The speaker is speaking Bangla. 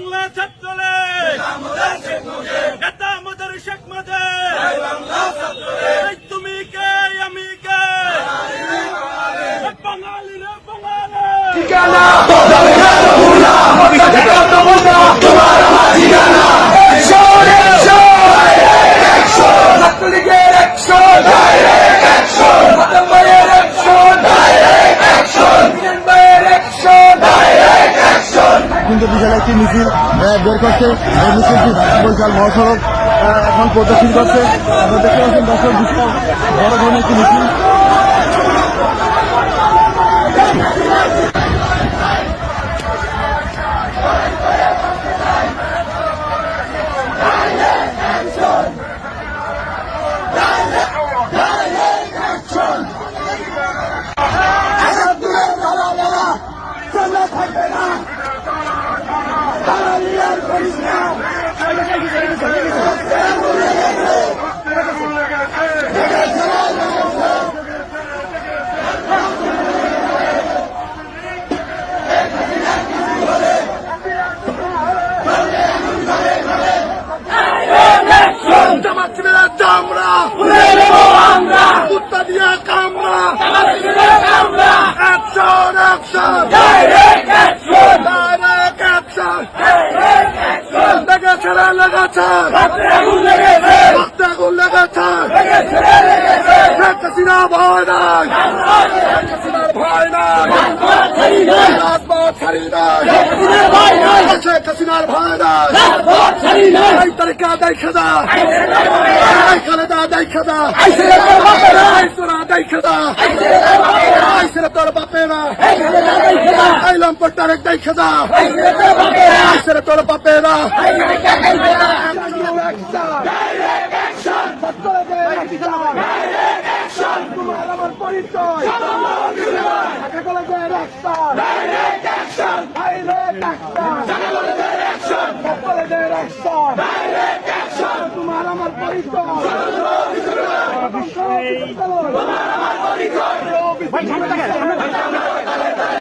বাংলা ছাত্রলে নেতা আমাদের শেখ মাদে তুমি কে আমি কে বাঙালি রে বাঙালি একশো কিন্তু বিশাল একটি মিছিল বের করছে। এই মিছিলটি বরিশাল মহাসড়ক এখন প্রদর্শন করছে। আপনারা দেখতে পাচ্ছেন, দর্শক বিশাল বড় ধরনের একটি মিছিল। অ্যাকশন অ্যাকশন ডাইরেক্ট অ্যাকশন লেগেছে রে লেগেছে রক্তে আগুন লেগেছে শেখ হাসিনা ভয় নাই শেখ হাসিনার ভয় নাই রাজপথ ছাড়ি নাই শেখ হাসিনার ভয় নাই এই তারিখা দেখে দা এই খালেদা দেখে দা এই তোরা দেখে দা এই সেরে তোর বাপেরা এই তারেক দেখে দা এই সেরে তোর বাপেরা। তোমার আমার পরিচয়